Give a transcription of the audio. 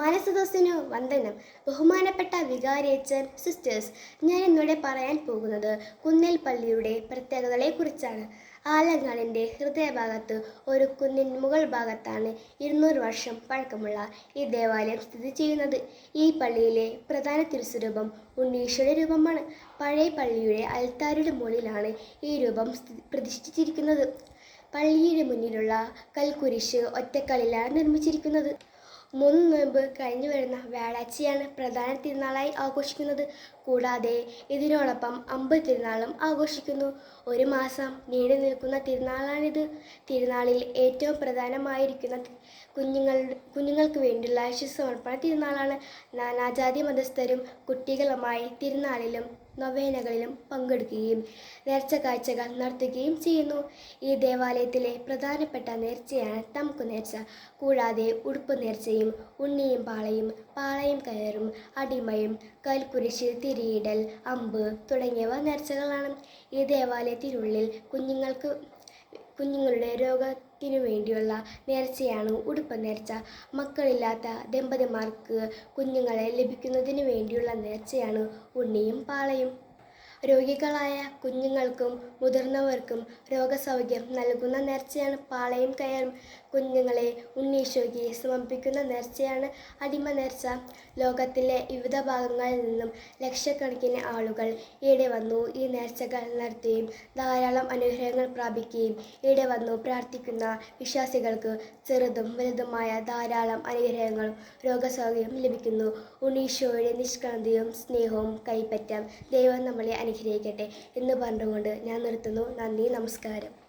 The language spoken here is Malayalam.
മനസ്സദസ്സിനു വന്ദനം. ബഹുമാനപ്പെട്ട വികാരിയച്ചൻ സിസ്റ്റേഴ്സ് ഞാൻ ഇന്നിവിടെ പറയാൻ പോകുന്നത് കുന്നിൽ പള്ളിയുടെ പ്രത്യേകതകളെക്കുറിച്ചാണ്. ആലങ്ങാടിന്റെ ഹൃദയഭാഗത്ത് ഒരു കുന്നിൻ മുകൾ ഭാഗത്താണ് ഇരുന്നൂറ് വർഷം പഴക്കമുള്ള ഈ ദേവാലയം സ്ഥിതി ചെയ്യുന്നത്. ഈ പള്ളിയിലെ പ്രധാന തിരുസ്വരൂപം ഉണ്ണീശ്വര രൂപമാണ്. പഴയ പള്ളിയുടെ അൽത്താരുടെ മുകളിലാണ് ഈ രൂപം പ്രതിഷ്ഠിച്ചിരിക്കുന്നത്. പള്ളിയുടെ മുന്നിലുള്ള കൽക്കുരിശ് ഒറ്റക്കല്ലിലാണ് നിർമ്മിച്ചിരിക്കുന്നത്. മൂന്ന് നോയമ്പ് കഴിഞ്ഞു വരുന്ന വ്യാഴാഴ്ചയാണ് പ്രധാന തിരുനാളായി ആഘോഷിക്കുന്നത്. കൂടാതെ ഇതിനോടൊപ്പം അമ്പത് തിരുനാളും ആഘോഷിക്കുന്നു. ഒരു മാസം നീണ്ടു നിൽക്കുന്ന തിരുനാളാണിത്. തിരുനാളിൽ ഏറ്റവും പ്രധാനമായിരിക്കുന്ന കുഞ്ഞുങ്ങൾ കുഞ്ഞുങ്ങൾക്ക് വേണ്ടിയുള്ള ശിശുസമർപ്പണ തിരുനാളാണ്. നാനാജാതി മതസ്ഥരും കുട്ടികളുമായി തിരുനാളിലും നൊവേനകളിലും പങ്കെടുക്കുകയും നേർച്ച കാഴ്ചകൾ നടത്തുകയും ചെയ്യുന്നു. ഈ ദേവാലയത്തിലെ പ്രധാനപ്പെട്ട നേർച്ചയാണ് തമുക്കു നേർച്ച. കൂടാതെ ഉടുപ്പ് നേർച്ചയും ഉണ്ണിയും പാളയും പാളയും കയറും അടിമയും കൽക്കുരിശ് തിരിയിടൽ അമ്പ് തുടങ്ങിയവ നേർച്ചകളാണ്. ഈ ദേവാലയത്തിനുള്ളിൽ കുഞ്ഞുങ്ങൾക്ക് കുഞ്ഞുങ്ങളുടെ രോഗത്തിനു വേണ്ടിയുള്ള നേർച്ചയാണ് ഉടുപ്പ് നേർച്ച. മക്കളില്ലാത്ത ദമ്പതിമാർക്ക് കുഞ്ഞുങ്ങളെ ലഭിക്കുന്നതിന് വേണ്ടിയുള്ള നേർച്ചയാണ് ഉണ്ണിയും പാളയും. രോഗികളായ കുഞ്ഞുങ്ങൾക്കും മുതിർന്നവർക്കും രോഗസൗഖ്യം നൽകുന്ന നേർച്ചയാണ് പാളയം കയർ കുഞ്ഞുങ്ങളെ ഉണ്ണീശോയ്ക്ക് സമർപ്പിക്കുന്ന നേർച്ചയാണ് അടിമ നേർച്ച. ലോകത്തിലെ വിവിധ ഭാഗങ്ങളിൽ നിന്നും ലക്ഷക്കണക്കിന് ആളുകൾ ഇവിടെ വന്നു ഈ നേർച്ചകൾ നടത്തുകയും ധാരാളം അനുഗ്രഹങ്ങൾ പ്രാപിക്കുകയും ഇവിടെ വന്നു പ്രാർത്ഥിക്കുന്ന വിശ്വാസികൾക്ക് ചെറുതും വലുതുമായ ധാരാളം അനുഗ്രഹങ്ങളും രോഗസൗഖ്യം ലഭിക്കുന്നു. ഉണ്ണീശോയുടെ നിഷ്കളങ്കതയും സ്നേഹവും കൈപ്പറ്റാം ദൈവം നമ്മളെ അനുഗ്രഹിക്കട്ടെ എന്ന് പറഞ്ഞുകൊണ്ട് ഞാൻ നിർത്തുന്നു. നന്ദി നമസ്കാരം.